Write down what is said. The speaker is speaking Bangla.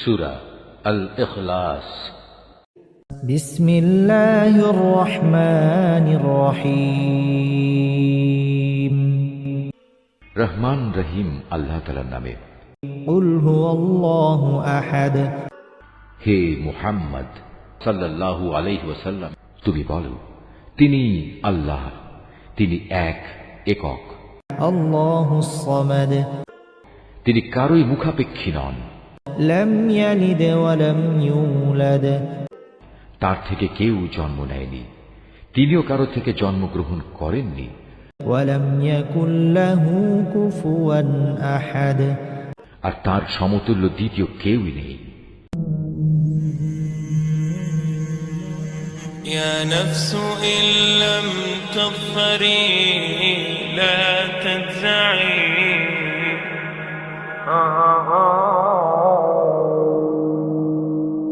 সুরা আল ইখলাস بسم الله الرحمن الرحيم রহমান রহিম আল্লাহ তালার নামে قل هو الله أحد হে মুহাম্মদ সাল্লাল্লাহু আলাইহি ওয়াসাল্লাম তুমি বলো তিনি আল্লাহ তিনি এক একক الله الصمد তিনি কারোই মুখাপেক্ষী নন لم يلد ولم يولد তার থেকে কেউ জন্ম নেয়নি তিনিও কারো থেকে জন্মগ্রহণ করেননি ولم يكن له كفوا أحد আর তার সমতুল্য দ্বিতীয় কেউই নেই يا نفس إن لم تظفري لا تجزعي